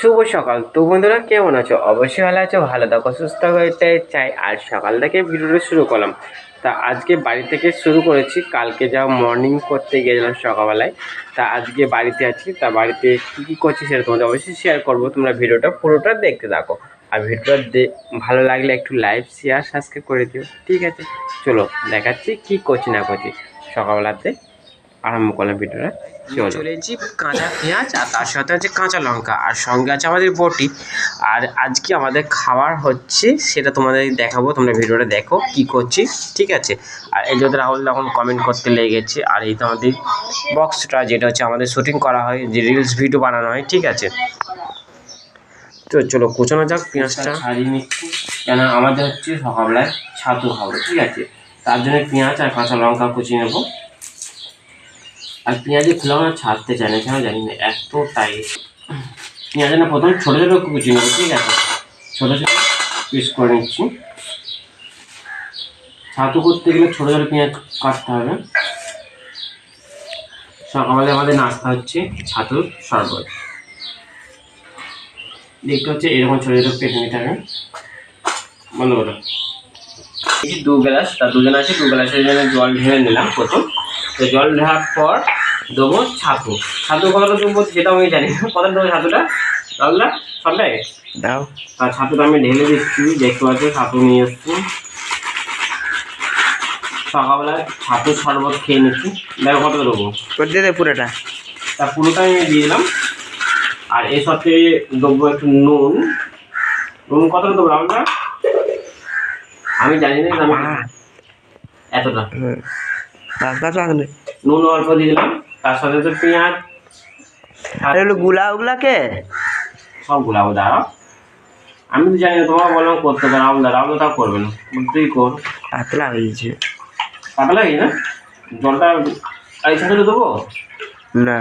শুভ সকাল। তো বন্ধুরা, কেমন আছো? অবশ্যই ভালো আছো, ভালো থাকো, সুস্থ হতে চাই। আর সকাল থেকে ভিডিওটা শুরু করলাম। তা আজকে বাড়ি থেকে শুরু করেছি। কালকে যা মর্নিং করতে গিয়েছিলাম সকালবেলায়, তা আজকে বাড়িতে আছি। তা বাড়িতে কী কী করছি সেটা তোমাদের অবশ্যই শেয়ার করব। তোমরা ভিডিওটা পুরোটা দেখতে থাকো। আর ভিডিওটা ভালো লাগলে একটু লাইভ শেয়ার সাবস্ক্রাইব করে দিও। ঠিক আছে? চলো, দেখাচ্ছি কী করছি না করছি সকালবেলাতে। আরম্ভ করলাম ভিডিওটা। চলো চলে এসেছি কাঁচা পেঁয়াজ আর তার সাথে আছে কাঁচা লঙ্কা। আর সঙ্গে আছে আমাদের বটি। আর আজকে আমাদের খাবার হচ্ছে সেটা তোমাদের দেখাবো তোমরা ভিডিওটা দেখো কি করছি ঠিক আছে? আর এই যদি রাহুল এখন কমেন্ট করতে লেগে গেছে আর এই তো আমাদের বক্সটা যেটা হচ্ছে আমাদের শুটিং করা হয় যে রিলস ভিডিও বানানো হয় ঠিক আছে? তো চলো কোচানো যাক পেঁয়াজটা। ছাড়িয়ে নিচ্ছি কেন আমাদের হচ্ছে সকালবেলায় ছাতু খাব ঠিক আছে? তার জন্য পেঁয়াজ আর কাঁচা লঙ্কা কুচিয়ে নেব। আর পেঁয়াজের ফুলাও না ছাড়তে চায় না কেন জানি না, এত টাইট পেঁয়াজ না প্রথমে ছোটো ছোটো কুচি নেব, ঠিক আছে? ছোটো ছোটো পিস করে নিচ্ছি। ছাতু করতে গেলে ছোটো ছোটো পেঁয়াজ কাটতে হবে। সকালে আমাদের নাস্তা হচ্ছে ছাতুর শরবত। দেখতে হচ্ছে এরকম ছোটো ছোটো পেটে নিতে হবে। বন্ধ করো এই দু গ্লাস, তার দুজন আছে, দু গ্লাসের জন্য জল ঢেলে নিলাম প্রথম। তো জল ঢাকার পর দেবো ছাতু। ছাতু কতটা দেবো সেটাও আমি জানি না। কতটা দেবো ছাতুটা? জলটা সবটাই দাও। আর ছাতুটা আমি ঢেলে দিচ্ছি দেখতে পাচ্ছি ছাতু নিয়ে এসছি। সকালবেলা ছাতুর শরবত খেয়ে নিচ্ছি। দেখো কত দেবো। দিয়ে দে পুরোটা। তা পুরোটা আমি দিয়ে দিলাম। আর এর সাথে দেবো একটু নুন। নুন কতটা দেবো আমরা আমি জানি না এতটা। নুন অল্প দিয়ে দিলাম। তার সাথে তো পেঁয়াজ আর এগুলো গুলা ওগুলাকে সব গুলাবো দাঁড়াও। আমি তো জানি না তোমাকে বললাম করতে পারো। রাহুল দা রাহুল তা করবে না। তুই কর। পাতলা হয়েছে পাতা লাগে না? জলটা এই সাথে দেবো? না।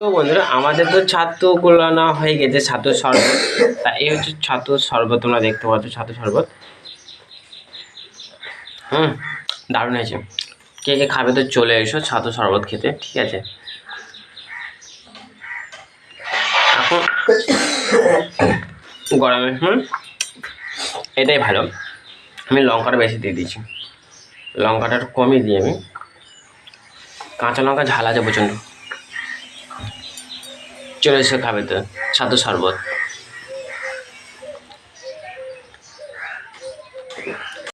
তো বন্ধুরা আমাদের তো ছাতু গোলানো হয়ে গেছে ছাতু শরবত তা এই হচ্ছে ছাতু শরবত তোমরা দেখতে পাচ্ছ ছাতু শরবত হুম দারুণ হয়েছে। কে কে খাবে তো চলে এসো, ছাতু শরবত খেতে, ঠিক আছে? এখন গরমে, হুম? এটাই ভালো। আমি লঙ্কাটা বেশি দিয়ে দিয়েছি লঙ্কাটা একটু কমই দিই আমি। কাঁচা লঙ্কা ঝাল আছে প্রচণ্ড। চলে এসে খাবে তো, ছাতু শরবত।